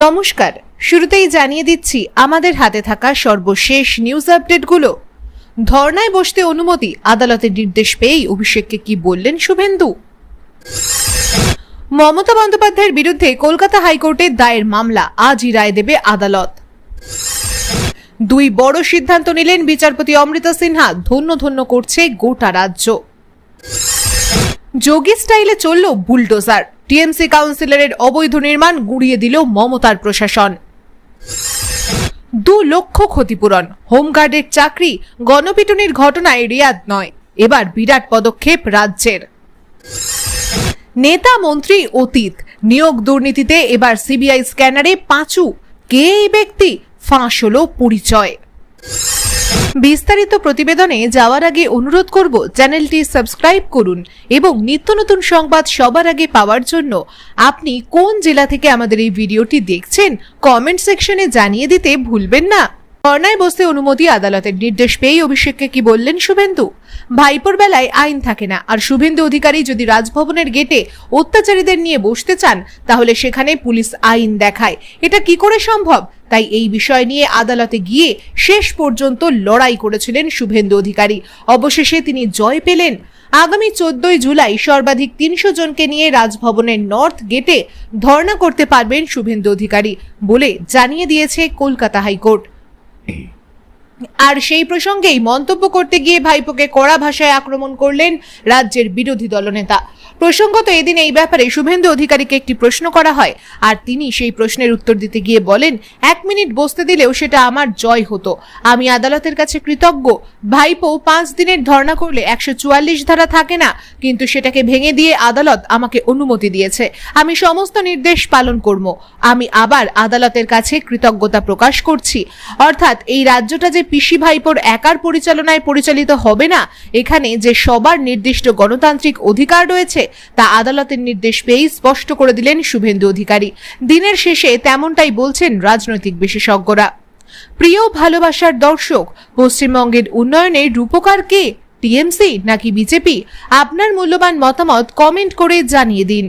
নমস্কার, শুরুতেই জানিয়ে দিচ্ছি আমাদের হাতে থাকা সর্বশেষ নিউজ আপডেটগুলো ধর্নায় বসতে অনুমতি, আদালতের নির্দেশ পেয়েই অভিষেককে কি বললেন শুভেন্দু? মমতা বন্দ্যোপাধ্যায়ের বিরুদ্ধে কলকাতা হাইকোর্টে দায়ের মামলা, আজই রায় দেবে আদালত। দুই বড় সিদ্ধান্ত নিলেন বিচারপতি অমৃতা সিনহা, ধন্য ধন্য করছে গোটা রাজ্য। যোগী স্টাইলে চলল বুলডোজার। টিএমসি কাউন্সিলরের অবৈধ নির্মাণ গুড়িয়ে দিল মমতার প্রশাসন। দু লক্ষ ক্ষতিপূরণ। হোমগার্ডের চাকরি গণপিটুনির ঘটনায় রিয়াদ নয়। এবার বিরাট পদক্ষেপ রাজ্যের। নেতা মন্ত্রী অতীত নিয়োগ দুর্নীতিতে এবার সিবিআই স্ক্যানারে পাঁচু। কে এই ব্যক্তি? ফাঁস হলো পরিচয়। বিস্তারিত প্রতিবেদনে যাওয়ার আগে অনুরোধ করব চ্যানেলটি সাবস্ক্রাইব করুন এবং নিত্য নতুন সংবাদ সবার আগে পাওয়ার জন্য আপনি কোন জেলা থেকে আমাদের এই ভিডিওটি দেখছেন কমেন্ট সেকশনে জানিয়ে দিতে ভুলবেন না। ধর্নায় বসতে অনুমতি আদালতের নির্দেশ পেয়েই অভিষেককে কি বললেন শুভেন্দু? ভাইপোর বেলায় আইন থাকে না। আর শুভেন্দু অধিকারী যদি রাজভবনের গেটে অত্যাচারীদের নিয়ে বসতে চান, তাহলে সেখানে পুলিশ আইন দেখায়। এটা কি করে সম্ভব? তাই এই বিষয় নিয়ে আদালতে গিয়ে শেষ পর্যন্ত লড়াই করেছিলেন শুভেন্দু অধিকারী। অবশেষে তিনি জয় পেলেন। আগামী চোদ্দই জুলাই সর্বাধিক তিনশো জনকে নিয়ে রাজভবনের নর্থ গেটে ধর্ণা করতে পারবেন শুভেন্দু অধিকারী বলে জানিয়ে দিয়েছে কলকাতা হাইকোর্ট। আর সেই প্রসঙ্গেই মন্তব্য করতে গিয়ে ভাইপোকে কড়া ভাষায় আক্রমণ করলেন রাজ্যের বিরোধী দলনেতা। প্রসঙ্গত এদিন এই ব্যাপারে শুভেন্দু অধিকারীকে একটি প্রশ্ন করা হয়, আর তিনি সেই প্রশ্নের উত্তর দিতে গিয়ে বলেন, এক মিনিট বসতে দিলেও সেটা আমার জয় হতো। আমি আদালতের কাছে কৃতজ্ঞ। ভাইপো পাঁচ দিনের ধর্ণা করলে একশো চুয়াল্লিশ ধারা থাকে না, কিন্তু সেটাকে ভেঙে দিয়ে আদালত আমাকে অনুমতি দিয়েছে। আমি সমস্ত নির্দেশ পালন করব। আমি আবার আদালতের কাছে কৃতজ্ঞতা প্রকাশ করছি। অর্থাৎ এই রাজ্যটা যে পিসি ভাইপোর একার পরিচালনায় পরিচালিত হবে না। এখানে যে সবার নির্দিষ্ট গণতান্ত্রিক অধিকার রয়েছে, তা আদালতের নির্দেশ পেয়েই স্পষ্ট করে দিলেন শুভেন্দু অধিকারী। দিনের শেষে তেমনটাই বলছেন রাজনৈতিক বিশেষজ্ঞরা। প্রিয় ভালোবাসার দর্শক, পশ্চিমবঙ্গের উন্নয়নে রূপকার কে? টিএমসি নাকি বিজেপি? আপনার মূল্যবান মতামত কমেন্ট করে জানিয়ে দিন।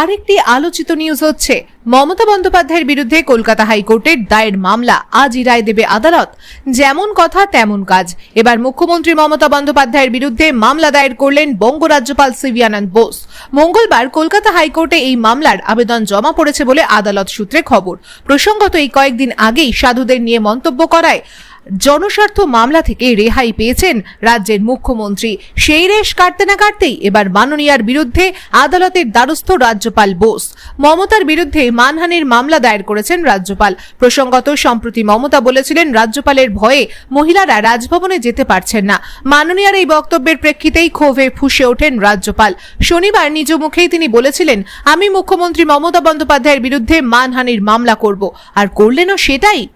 আরেকটি আলোচিত নিউজ হচ্ছে, মমতা বন্দ্যোপাধ্যায়ের বিরুদ্ধে কলকাতা হাইকোর্টের দায়ের মামলা। আজই রায় দেবে আদালত। যেমন কথা, তেমন কাজ। এবার মুখ্যমন্ত্রী মমতা বন্দ্যোপাধ্যায়ের বিরুদ্ধে মামলা দায়ের করলেন বঙ্গ রাজ্যপাল সিভি আনন্দ বোস। মঙ্গলবার কলকাতা হাইকোর্টে এই মামলার আবেদন জমা পড়েছে বলে আদালত সূত্রে খবর। প্রসঙ্গত এই কয়েকদিন আগেই সাধুদের নিয়ে মন্তব্য করায় জনস্বার্থ মামলা থেকে রেহাই পেয়েছেন রাজ্যের মুখ্যমন্ত্রী। সেই রেশ কাটতে না কাটতেই এবার মাননীয়ার বিরুদ্ধে আদালতের দ্বারস্থ রাজ্যপাল বোস। মমতার বিরুদ্ধে মানহানির মামলা দায়ের করেছেন রাজ্যপাল। প্রসঙ্গত, সম্প্রতি মমতা বলেছিলেন, রাজ্যপালের ভয়ে মহিলারা রাজভবনে যেতে পারছেন না। মাননীয়ার এই বক্তব্যের প্রেক্ষিতেই ক্ষোভে ফুসে ওঠেন রাজ্যপাল। শনিবার নিজ মুখেই তিনি বলেছিলেন, আমি মুখ্যমন্ত্রী মমতা বন্দ্যোপাধ্যায়ের বিরুদ্ধে মানহানির মামলা করব। আর করলেনও সেটাই?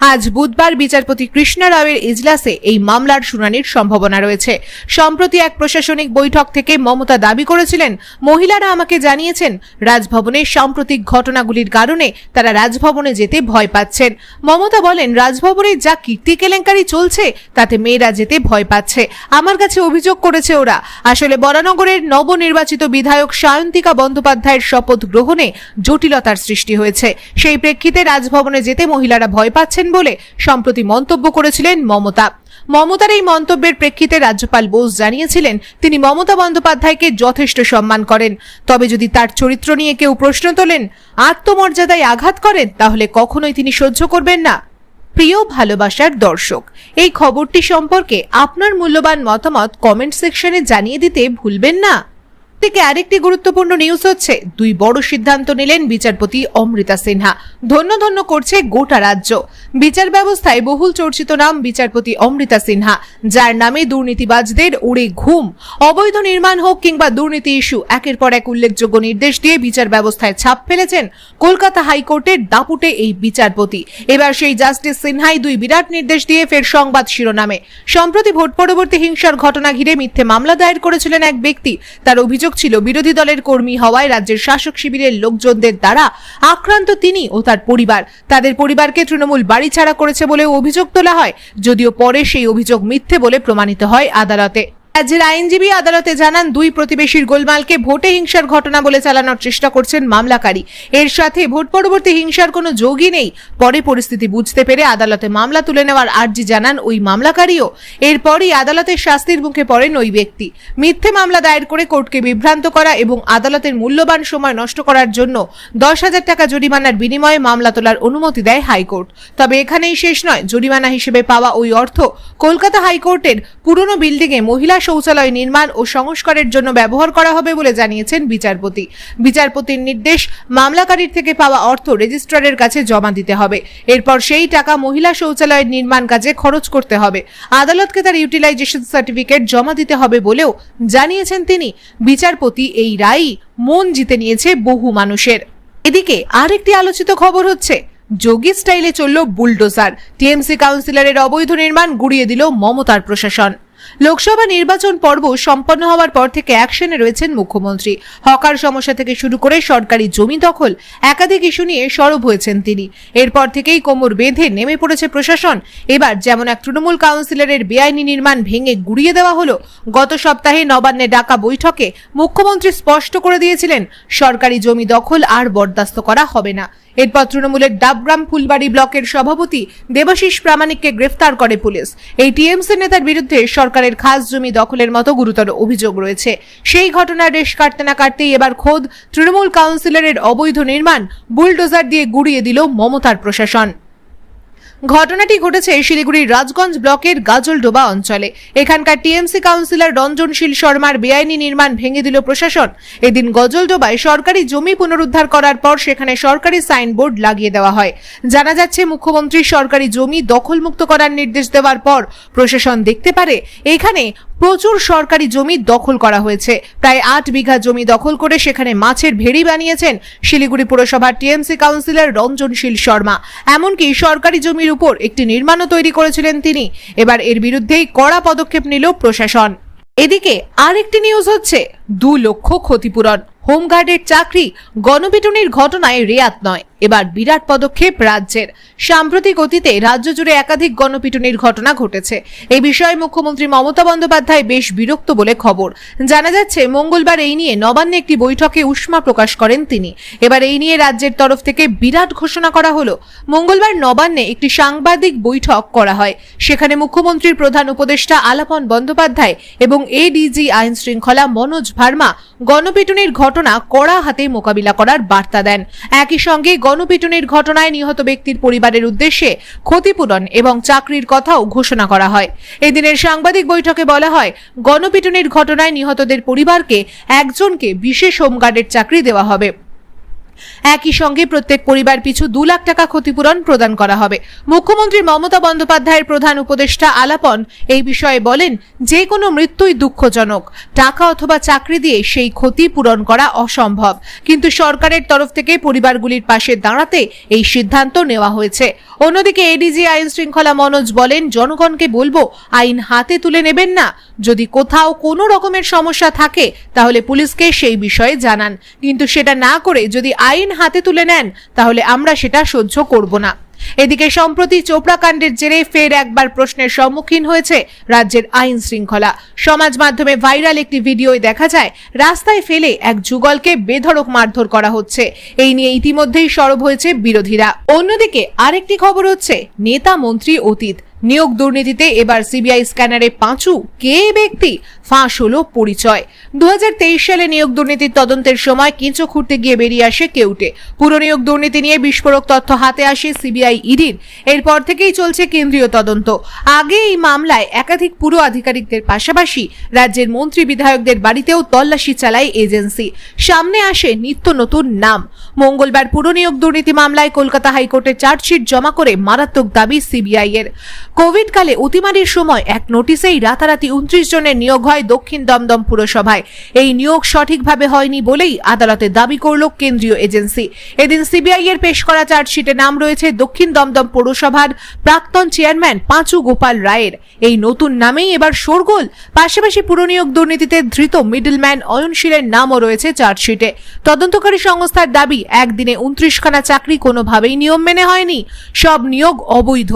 আজ বুধবার বিচারপতি কৃষ্ণা রাওয়ের ইজলাসে এই মামলার শুনানির সম্ভাবনা রয়েছে। সম্প্রতি এক প্রশাসনিক বৈঠক থেকে মমতা দাবি করেছিলেন, মহিলারা আমাকে জানিয়েছেন রাজভবনের সাম্প্রতিক ঘটনাগুলির কারণে তারা রাজভবনে যেতে ভয় পাচ্ছেন। মমতা বলেন, রাজভবনে যা কীর্তি কেলেঙ্কারি চলছে, তাতে মেয়েরা যেতে ভয় পাচ্ছে। আমার কাছে অভিযোগ করেছে ওরা। আসলে বরানগরের নবনির্বাচিত বিধায়ক সায়ন্তিকা বন্দ্যোপাধ্যায়ের শপথ গ্রহণে জটিলতার সৃষ্টি হয়েছে। সেই প্রেক্ষিতে রাজভবনে যেতে মহিলারা ভয় পাচ্ছেন বলে সম্প্রতি মন্তব্য করেছিলেন মমতা। মমতার এই মন্তব্যের প্রেক্ষিতে রাজ্যপাল বোস জানিয়েছিলেন, তিনি মমতা বন্দ্যোপাধ্যায়কে যথেষ্ট সম্মান করেন। তবে যদি তার চরিত্র নিয়ে কেউ প্রশ্ন তোলেন, আত্মমর্যাদায় আঘাত করেন, তাহলে কখনোই তিনি সহ্য করবেন না। প্রিয় ভালোবাসার দর্শক, এই খবরটি সম্পর্কে আপনার মূল্যবান মতামত কমেন্ট সেকশনে জানিয়ে দিতে ভুলবেন না। থেকে আরেকটি গুরুত্বপূর্ণ নিউজ হচ্ছে, দুই বড় সিদ্ধান্ত নিলেন বিচারপতি অমৃতা সিনহা। ধন্য ধন্য করছে গোটা রাজ্য। বিচার ব্যবস্থায় বহুল চর্চিত নাম বিচারপতি অমৃতা সিনহা, যার নামে দুর্নীতিবাজদের উড়ে ঘুম। অবৈধ নির্মাণ হোক কিংবা দুর্নীতি ইস্যু, একের পর এক উল্লেখযোগ্য নির্দেশ দিয়ে বিচার ব্যবস্থায় ছাপ ফেলেছেন কলকাতা হাইকোর্টের দাপুটে এই বিচারপতি। এবার সেই জাস্টিস সিনহাই দুই বিরাট নির্দেশ দিয়ে ফের সংবাদ শিরোনামে। সম্প্রতি ভোট পরবর্তী হিংসার ঘটনা ঘিরে মিথ্যে মামলা দায়ের করেছিলেন এক ব্যক্তি। তার অভিযোগ ছিল, বিরোধী দলের কর্মী হওয়ায় রাজ্যের শাসক শিবিরের লোকজনদের দ্বারা আক্রান্ত তিনি ও তার পরিবার। তাদের পরিবারকে তৃণমূল বাড়ি ছাড়া করেছে বলে অভিযোগ তোলা হয়, যদিও পরে সেই অভিযোগ মিথ্যে বলে প্রমাণিত হয় আদালতে। রাজ্যের আইনজীবী আদালতে জানান, দুই প্রতিবেশীর গোলমালকে ভোটে হিংসার ঘটনা বলে চালানোর চেষ্টা করছেন মামলাকারী। এর সাথে ভোট পরবর্তী হিংসার কোনো যোগই নেই। পরে পরিস্থিতি বুঝতে পেরে আদালতে মামলা তুলে নেওয়ার আর্জি জানান ওই মামলাকারীও। এরপরই আদালতের শাস্তির মুখে পড়েন ওই ব্যক্তি। মিথ্যে মামলা দায়ের করে কোর্টকে বিভ্রান্ত করা এবং আদালতের মূল্যবান সময় নষ্ট করার জন্য দশ হাজার টাকা জরিমানার বিনিময়ে মামলা তোলার অনুমতি দেয় হাইকোর্ট। তবে এখানেই শেষ নয়, জরিমানা হিসেবে পাওয়া ওই অর্থ কলকাতা হাইকোর্টের পুরনো বিল্ডিংয়ে মহিলা শৌচালয় নির্মাণ ও সংস্কারের জন্য ব্যবহার করা হবে বলে জানিয়েছেন বিচারপতি। বিচারপতির নির্দেশ, মামলাকারীর থেকে পাওয়া অর্থ রেজিস্ট্রারের কাছে জমা দিতে হবে। এরপর সেই টাকা মহিলা শৌচালয়ের নির্মাণ কাজে খরচ করতে হবে। আদালতকে তার ইউটিলাইজেশন সার্টিফিকেট জমা দিতে হবে বলেও জানিয়েছেন তিনি। বিচারপতি এই রায়ই মন জিতে নিয়েছে বহু মানুষের। এদিকে আরেকটি আলোচিত খবর হচ্ছে, যোগী স্টাইলে চলল বুলডোজার। টিএমসি কাউন্সিলরের অবৈধ নির্মাণ গুড়িয়ে দিল মমতার প্রশাসন। লোকসভা নির্বাচন পর্ব সম্পন্ন হওয়ার পর থেকে অ্যাকশনে রয়েছেন মুখ্যমন্ত্রী। হকার সমস্যা থেকে শুরু করে সরকারি জমি দখল, একাধিক ইস্যু নিয়ে সরব হয়েছেন তিনি। এরপর থেকেই কোমর বেঁধে নেমে পড়েছে প্রশাসন। এবার যেমন এক তৃণমূল কাউন্সিলরের বেআইনি নির্মাণ ভেঙে গুড়িয়ে দেওয়া হলো, গত সপ্তাহে নবান্নে ডাকা বৈঠকে মুখ্যমন্ত্রী স্পষ্ট করে দিয়েছিলেন, সরকারি জমি দখল আর বরদাস্ত করা হবে না। এরপর তৃণমূলের ডাবগ্রাম ফুলবাড়ি ব্লকের সভাপতি দেবাশিস প্রামাণিককে গ্রেফতার করে পুলিশ। এই টিএমসি নেতার বিরুদ্ধে সরকারের খাস জমি দখলের মতো গুরুতর অভিযোগ রয়েছে। সেই ঘটনার রেশ কাটতে না কাটতেই এবার খোদ তৃণমূল কাউন্সিলরের অবৈধ নির্মাণ বুলডোজার দিয়ে গুড়িয়ে দিল মমতার প্রশাসন। ঘটনাটি ঘটেছে শিলিগুড়ির রাজগঞ্জ ব্লকের গাজলডোবা অঞ্চলে। এখানকার টিএমসি কাউন্সিলর রঞ্জনশীল শর্মার বেআইনি নির্মাণ ভেঙে দিল প্রশাসন। এদিন গজলডোবায় সরকারি জমি পুনরুদ্ধার করার পর সেখানে সরকারি সাইনবোর্ড লাগিয়ে দেওয়া হয়। জানা যাচ্ছে, মুখ্যমন্ত্রী সরকারি জমি দখলমুক্ত করার নির্দেশ দেওয়ার পর প্রশাসন দেখতে পারে, এখানে প্রচুর সরকারি জমি দখল করা হয়েছে। প্রায় আট বিঘা জমি দখল করে সেখানে মাছের ভেড়ি বানিয়েছেন শিলিগুড়ি পুরসভার টিএমসি কাউন্সিলর রঞ্জনশীল শর্মা। এমনকি সরকারি জমির উপর একটি নির্মাণও তৈরি করেছিলেন তিনি। এবার এর বিরুদ্ধেই কড়া পদক্ষেপ নিল প্রশাসন। এদিকে আরেকটি নিউজ হচ্ছে, দু লক্ষ ক্ষতিপূরণ। হোমগার্ডের চাকরি গণপিটুনির ঘটনায় রেয়াত নয়। এবার বিরাট পদক্ষেপ রাজ্যের। সাম্প্রতিক অতীতে রাজ্য জুড়ে একাধিক গণপিটুনির ঘটনা ঘটেছে। এই বিষয়ে মুখ্যমন্ত্রী মমতা বন্দ্যোপাধ্যায় বেশ বিরক্ত বলে খবর। জানা যাচ্ছে, মঙ্গলবার এই নিয়ে নবান্নে একটি বৈঠকে উষ্মা প্রকাশ করেন তিনি। এবার এই নিয়ে রাজ্যের তরফ থেকে বিরাট ঘোষণা করা হলো। মঙ্গলবার নবান্নে একটি সাংবাদিক বৈঠক করা হয়। সেখানে মুখ্যমন্ত্রীর প্রধান উপদেষ্টা আলাপন বন্দ্যোপাধ্যায় এবং এডিজি আইন শৃঙ্খলা মনোজ ভার্মা গণপিটুনির ঘটনা কড়া হাতে মোকাবিলা করার বার্তা দেন। একই সঙ্গে গণপিটুনির ঘটনায় নিহত ব্যক্তির পরিবারের উদ্দেশ্যে ক্ষতিপূরণ এবং চাকরির কথাও ঘোষণা করা হয়। এদিনের সাংবাদিক বৈঠকে বলা হয়, গণপিটুনির ঘটনায় নিহতদের পরিবারকে একজনকে বিশেষ হোমগার্ডের চাকরি দেওয়া হবে। একই সঙ্গে প্রত্যেক পরিবার পিছু দু লাখ টাকা ক্ষতিপূরণ প্রদান করা হবে। মুখ্যমন্ত্রী মমতা বন্দ্যোপাধ্যায়ের প্রধান উপদেষ্টা আলাপন এই বিষয়ে বলেন, যে কোনো মৃত্যুই দুঃখজনক। টাকা অথবা চাকরি দিয়ে সেই ক্ষতি পূরণ করা অসম্ভব। কিন্তু সরকারের তরফ থেকে পরিবারগুলির পাশে দাঁড়াতে এই সিদ্ধান্ত নেওয়া হয়েছে। অন্যদিকে এডিজি আইন শৃঙ্খলা মনোজ বলেন, জনগণকে বলব, আইন হাতে তুলে নেবেন না। যদি কোথাও কোনো রকমের সমস্যা থাকে, তাহলে পুলিশকে সেই বিষয়ে জানান। কিন্তু সেটা না করে যদি আইন হাতে তুলে নেন, তাহলে আমরা সেটা সহ্য করব না। এদিকে সম্প্রতি চোপড়া কাণ্ডের জেরে ফের একবার প্রশ্নের সম্মুখীন হয়েছে রাজ্যের আইন শৃঙ্খলা। সমাজ মাধ্যমে ভাইরাল একটি ভিডিওয় দেখা যায়, রাস্তায় ফেলে এক যুগলকে বেধড়ক মারধর করা হচ্ছে। এই নিয়ে ইতিমধ্যেই সরব হয়েছে বিরোধীরা। অন্যদিকে আরেকটি খবর হচ্ছে, নেতা মন্ত্রী অতীত নিয়োগ দুর্নীতিতে এবার সিবিআই স্ক্যানারে পাঁচু। কে ব্যক্তি? ফাঁস হলো পরিচয়। দু হাজার তেইশ সালে নিয়োগ দুর্নীতির তদন্তের সময় কেঁচো খুঁড়তে গিয়ে বেরিয়ে আসে কেউটে। পুরো নিয়োগ দুর্নীতি নিয়ে বিস্ফোরক তথ্য হাতে আসে সিবিআই ইডির। এরপর থেকেই চলছে কেন্দ্রীয় তদন্ত। আগে এই মামলায় একাধিক পুরো আধিকারিকদের পাশাপাশি রাজ্যের মন্ত্রী বিধায়কদের বাড়িতেও তল্লাশি চালায় এজেন্সি। সামনে আসে নিত্য নতুন নাম। মঙ্গলবার পুরো নিয়োগ দুর্নীতি মামলায় কলকাতা হাইকোর্টে চার্জশিট জমা করে মারাত্মক দাবি সিবিআই এর কোভিড কালে অতিমারির সময় এক নোটিশেই রাতারাতি উনত্রিশ জনের নিয়োগ হয় দক্ষিণ দমদম পুরসভায়। এই নিয়োগ সঠিকভাবে হয়নি বলেই আদালতে দাবি করল কেন্দ্রীয় এজেন্সি। এদিন সিবিআই এর পেশ করা চার্জশিটে নাম রয়েছে দক্ষিণ দমদম পৌরসভার প্রাক্তন চেয়ারম্যান পাঁচু গোপাল রায়ের। এই নতুন নামেই এবার শোরগোল। পাশাপাশি পুরনিয়োগ দুর্নীতিতে ধৃত মিডলম্যান অয়নশীলের নামও রয়েছে চার্জশিটে। তদন্তকারী সংস্থার দাবি, একদিনে উনত্রিশখানা চাকরি কোনোভাবেই নিয়ম মেনে হয়নি। সব নিয়োগ অবৈধ।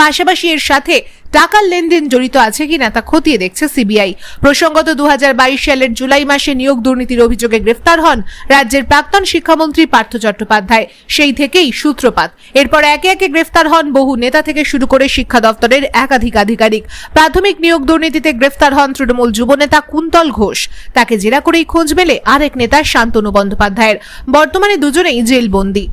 পাশাপাশি এর সাথে টাকার লেনদেন জড়িত আছে কিনা তা খতিয়ে দেখছে সিবিআই। প্রসঙ্গত দুহাজার বাইশ সালের জুলাই মাসে নিয়োগ দুর্নীতির অভিযোগে গ্রেফতার হন রাজ্যের প্রাক্তন শিক্ষামন্ত্রী পার্থ চট্টোপাধ্যায়। সেই থেকেই সূত্রপাত। এরপর একে একে গ্রেফতার হন বহু নেতা থেকে শুরু করে শিক্ষা দপ্তরের একাধিক আধিকারিক। প্রাথমিক নিয়োগ দুর্নীতিতে গ্রেফতার হন তৃণমূল যুবনেতা কুন্তল ঘোষ। তাকে জেরা করেই খোঁজ মেলে আরেক নেতা শান্তনু বন্দ্যোপাধ্যায়ের। বর্তমানে দুজনেই জেলবন্দী।